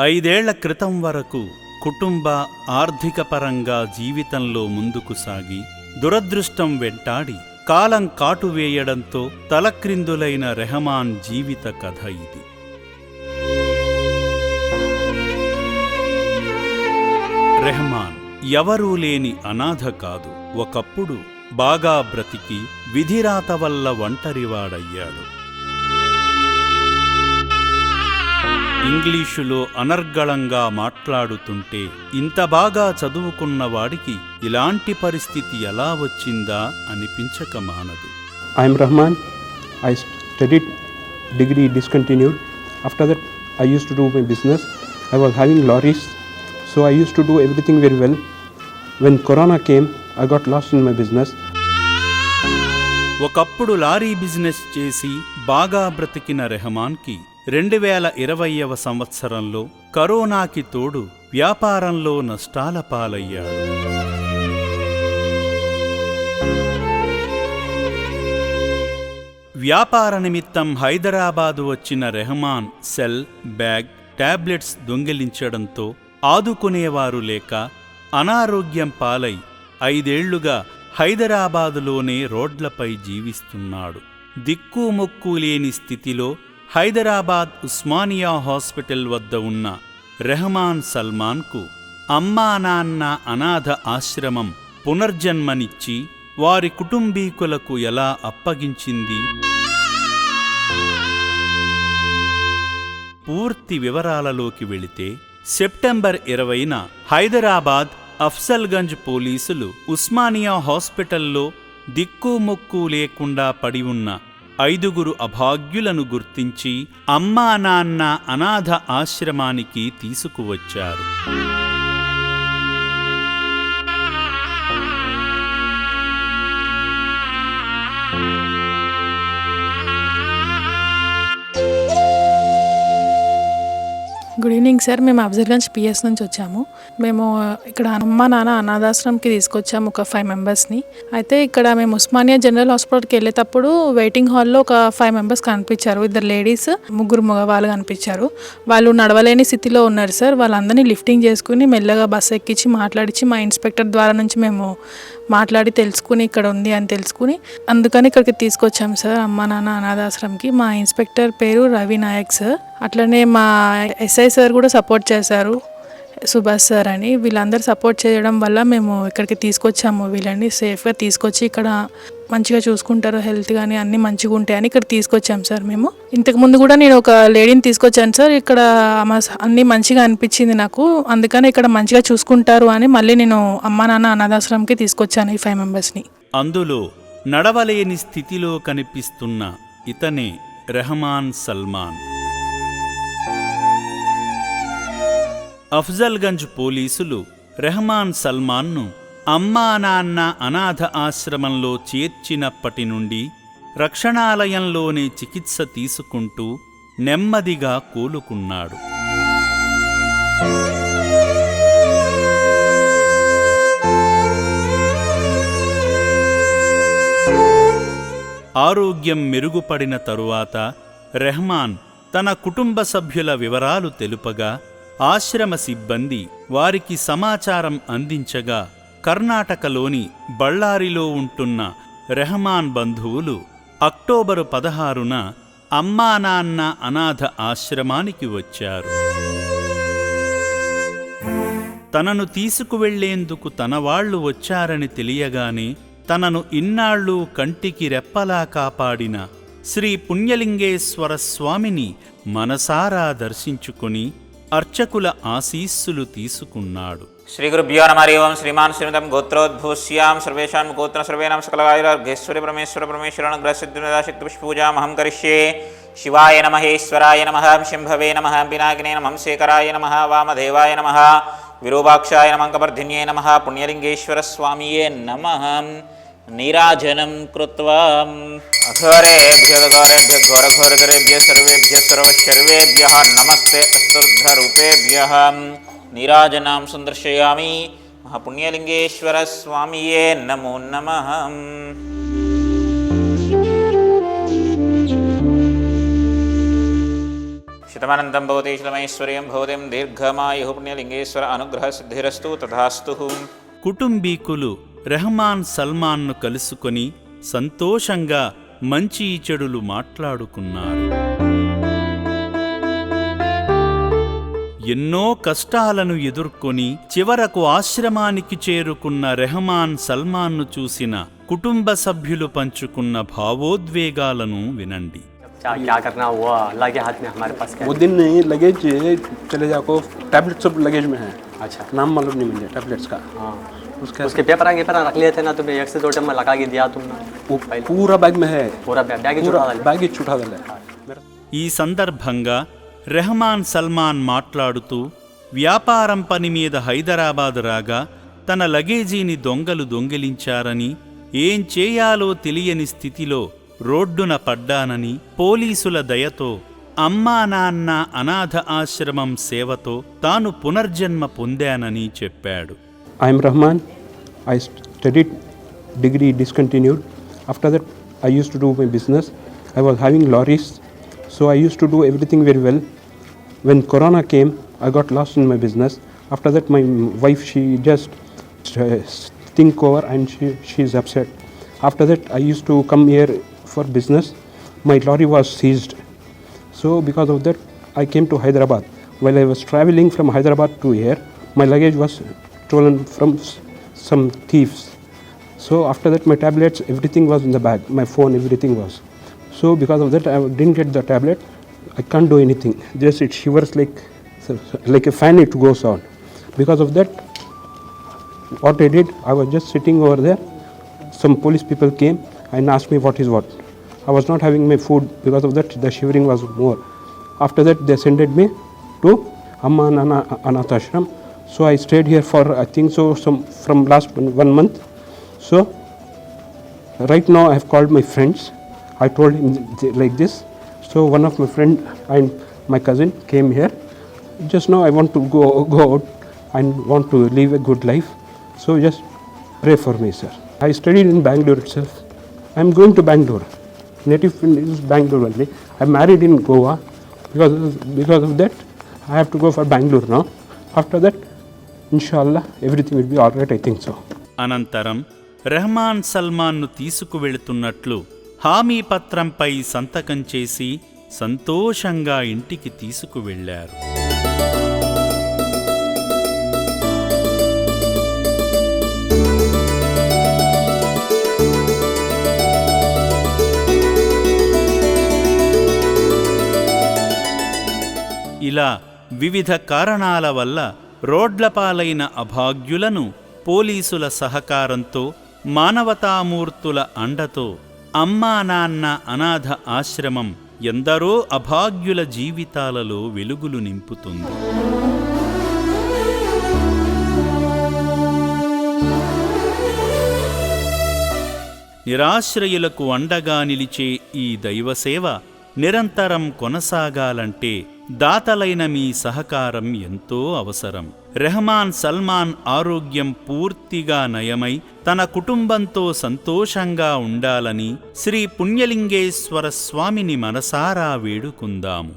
ఐదేళ్ళ క్రితం వరకు కుటుంబ ఆర్థిక పరంగా జీవితంలో ముందుకు సాగి దురదృష్టం వెంటాడి కాలం కాటువేయడంతో తలక్రిందులైన రెహమాన్ జీవిత కథ ఇది. రెహమాన్ ఎవరూ లేని అనాథ కాదు. ఒకప్పుడు బాగా బ్రతికి విధిరాత వల్ల ఒంటరివాడయ్యాడు. ఇంగ్లీషులో అనర్గళంగా మాట్లాడుతుంటే ఇంత బాగా చదువుకున్న వాడికి ఇలాంటి పరిస్థితి ఎలా వచ్చిందా అనిపించక మానదు. I'm Rahman. I study degree discontinued. After that I use to do my business. I was having lorries. So I use to do everything very well. When corona came I got lost in my business ఒకప్పుడు lorry business చేసి బాగా బ్రతికిన రెహమాన్కి రెండు వేల ఇరవయవ సంవత్సరంలో కరోనాకి తోడు వ్యాపారంలో నష్టాల పాలయ్యాడు. వ్యాపార నిమిత్తం హైదరాబాదు వచ్చిన రెహమాన్ సెల్ బ్యాగ్ టాబ్లెట్స్ దొంగిలించడంతో ఆదుకునేవారు లేక అనారోగ్యం పాలై ఐదేళ్ళుగా హైదరాబాదులోనే రోడ్లపై జీవిస్తున్నాడు. దిక్కుముక్కు లేని స్థితిలో హైదరాబాద్ ఉస్మానియా హాస్పిటల్ వద్ద ఉన్న రెహమాన్ సల్మాన్కు అమ్మా నాన్న అనాథ ఆశ్రమం పునర్జన్మనిచ్చి వారి కుటుంబీకులకు ఎలా అప్పగించింది? పూర్తి వివరాలలోకి వెళితే సెప్టెంబర్ ఇరవైన హైదరాబాద్ అఫ్సల్గంజ్ పోలీసులు ఉస్మానియా హాస్పిటల్లో దిక్కుముక్కు లేకుండా పడి ఉన్న ఐదుగురు అభాగ్యులను గుర్తించి అమ్మా నాన్న అనాథ ఆశ్రమానికి తీసుకువచ్చారు. ఈవినింగ్ సార్ మేము అఫ్జల్గంజ్ పిఎస్ నుంచి వచ్చాము. మేము ఇక్కడ అమ్మ నాన్న అనాథాశ్రమంకి తీసుకొచ్చాము ఒక ఫైవ్ మెంబర్స్ని. అయితే ఇక్కడ మేము ఉస్మానియా జనరల్ హాస్పిటల్కి వెళ్ళేటప్పుడు వెయిటింగ్ హాల్లో ఒక ఫైవ్ మెంబర్స్ కనిపించారు. ఇద్దరు లేడీస్ ముగ్గురు మగవాళ్ళు కనిపించారు. వాళ్ళు నడవలేని స్థితిలో ఉన్నారు సార్. వాళ్ళందరినీ లిఫ్టింగ్ చేసుకుని మెల్లగా బస్సు ఎక్కించి మాట్లాడించి మా ఇన్స్పెక్టర్ ద్వారా నుంచి మేము మాట్లాడి తెలుసుకుని ఇక్కడ ఉంది అని తెలుసుకుని అందుకని ఇక్కడికి తీసుకొచ్చాం సార్ అమ్మ నాన్న అనాథాశ్రమంకి. మా ఇన్స్పెక్టర్ పేరు రవి నాయక్ సార్. అట్లనే మా ఎస్ఐ సార్ కూడా సపోర్ట్ చేశారు సుభాష్ సార్ అని. వీళ్ళందరూ సపోర్ట్ చేయడం వల్ల మేము ఇక్కడికి తీసుకొచ్చాము. వీళ్ళని సేఫ్గా తీసుకొచ్చి ఇక్కడ మంచిగా చూసుకుంటారు హెల్త్ కానీ అన్నీ మంచిగా ఉంటాయని ఇక్కడ తీసుకొచ్చాం సార్ మేము. ఇంతకు ముందు కూడా నేను ఒక లేడీని తీసుకొచ్చాను సార్. ఇక్కడ ఆమె అన్నీ మంచిగా అనిపించింది నాకు. అందుకని ఇక్కడ మంచిగా చూసుకుంటారు అని మళ్ళీ నేను అమ్మా నాన్న అనాథాశ్రమంకి తీసుకొచ్చాను ఈ ఫైవ్ మెంబర్స్ని అందులో నడవలేని స్థితిలో కనిపిస్తున్న ఇతనే రెహమాన్ సల్మాన్. అఫ్జల్గంజ్ పోలీసులు రెహమాన్ సల్మాన్ను అమ్మా నాన్న అనాథ ఆశ్రమంలో చేర్చినప్పటి నుండి రక్షణాలయంలోనే చికిత్స తీసుకుంటూ నెమ్మదిగా కోలుకున్నాడు. ఆరోగ్యం మెరుగుపడిన తరువాత రెహమాన్ తన కుటుంబ సభ్యుల వివరాలు తెలుపగా ఆశ్రమ సిబ్బంది వారికి సమాచారం అందించగా కర్ణాటకలోని బళ్ళారిలో ఉంటున్న రెహమాన్ బంధువులు అక్టోబరు పదహారున అమ్మానాన్న అనాథ ఆశ్రమానికి వచ్చారు. తనను తీసుకువెళ్ళేందుకు తనవాళ్ళు వచ్చారని తెలియగానే తనను ఇన్నాళ్ళు కంటికి రెప్పలా కాపాడిన శ్రీ పుణ్యలింగేశ్వర స్వామిని మనసారా దర్శించుకుని అర్చకుల ఆశీస్సులు తీసుకున్నాడు. శ్రీగురుభ్యో నమ హరి ఓం శ్రీమాన్ శ్రీమతం గోత్రోద్భూస్యాం సర్వేషాం గోత్ర సర్వేణాం సకలవాయుర్ఘేశ్వరి పరమేశ్వర పరమేశ్వరానుగ్రహసిద్ధిదాశక్తి పుష్పూజామహం కరిష్యే శివాయ నమ నమ శంభవే నమ పినాకినే నమం శేఖరాయ నమ వామదేవాయ నమ విరూపాక్షాయ నమంకవర్ధిన్యే నమ పుణ్యలింగేశ్వర స్వామియే నమ నీరాజనం కృత్వా అఘోరేభ్య ఘోరేభ్య ఘోరఘోరఘరేభ్య సర్వేభ్య సర్వశర్వేభ్య నమస్తే అస్తుర్ధరూపేభ్య నీరాజనాం సందర్శయామి. మహాపుణ్యలింగేశ్వర స్వామియే నమో నమ. శతమానందం భవతి శిలమైశ్వర్యం భవతిం దీర్ఘమాయు పుణ్యలింగేశ్వర అనుగ్రహ సిద్ధిరస్తు తథాస్తు కుటుంబీకులు రెహమాన్ సల్మాన్ను కలుసుకొని సంతోషంగా మంచి చెడులు మాట్లాడుకున్నారు. ఎన్నో కష్టాలను ఎదుర్కొని చివరకు ఆశ్రమానికి చేరుకున్న రెహమాన్ సల్మాన్ను చూసిన కుటుంబ సభ్యులు పంచుకున్న భావోద్వేగాలను వినండి क्या क्या करना वो अल्लाह के हाथ में हमारे पास क्या वो दिन नहीं लगेज चले जाओ टैबलेट सब लगेज में है है? अच्छा नाम मालूम नहीं मुझे टैबलेट्स का हाँ उसका उसके पेपर आगे पेपर रख लिए थे ना तुम्हें एक से दो टाइम में लगा के दिया तुमने वो पूरा बैग में है पूरा बैग बैग ही पूरा छुड़ा डाले बैग ही छुटा डाला है मेरा ఈ సందర్భంగా రెహమాన్ సల్మాన్ మాట్లాడుతూ వ్యాపారం పని మీద హైదరాబాద్ రాగా తన లగేజీని దొంగలు దొంగిలించారని ఏం చేయాలో తెలియని స్థితిలో రోడ్డున పడ్డానని పోలీసుల దయతో అమ్మా నాన్న అనాథ ఆశ్రమం సేవతో తాను పునర్జన్మ పొందానని చెప్పాడు. I'm Rahman. I I degree discontinued. After that I use to do my business. I was having lorries. So I used to do everything very well. When Corona came, I got lost in my business. After that, my wife she just uh, think over and she she is upset. After that, I used to come here for business. My lorry was seized. So because of that, I came to Hyderabad. While I was traveling from Hyderabad to here, my luggage was stolen from some thieves. So after that, my tablets, everything was in the bag. My phone, everything was. So because of that, I didn't get the tablet. I can't do anything. Just it shivers like like a fan. It goes on. Because of that, what I did, I was just sitting over there. Some police people came and asked me what is what. I was not having my food because of that. The shivering was more. After that, they sent me to Amma Nana Anath Ashram. So I stayed here for I think so some from last one month. So right now I have called my friends. I told him th- like this. So one of my friend and my cousin came here. Just now I want to go go out and want to live a good life. So just pray for me, sir. I studied in Bangalore itself. I'm going to Bangalore. Native is Bangalore only. I married in Goa. Because of, because of that, I have to go for Bangalore now. After that, ఇన్షాల్లా everything will be all right I think so అనంతరం రెహమాన్ సల్మాన్ను తీసుకువెళుతున్నట్లు హామీ పత్రంపై సంతకం చేసి సంతోషంగా ఇంటికి తీసుకువెళ్ళారు ఇలా వివిధ కారణాల వల్ల రోడ్లపాలైన అభాగ్యులను పోలీసుల సహకారంతో మానవతామూర్తుల అండతో అమ్మా నాన్న అనాథ ఆశ్రమం ఎందరో అభాగ్యుల జీవితాలలో వెలుగులు నింపుతుంది. నిరాశ్రయులకు అండగా నిలిచే ఈ దైవసేవ నిరంతరం కొనసాగాలంటే దాతలైన మీ సహకారం ఎంతో అవసరం. రెహమాన్ సల్మాన్ ఆరోగ్యం పూర్తిగా నయమై తన కుటుంబంతో సంతోషంగా ఉండాలని శ్రీ పుణ్యలింగేశ్వర స్వామిని మనసారా వేడుకుందాము.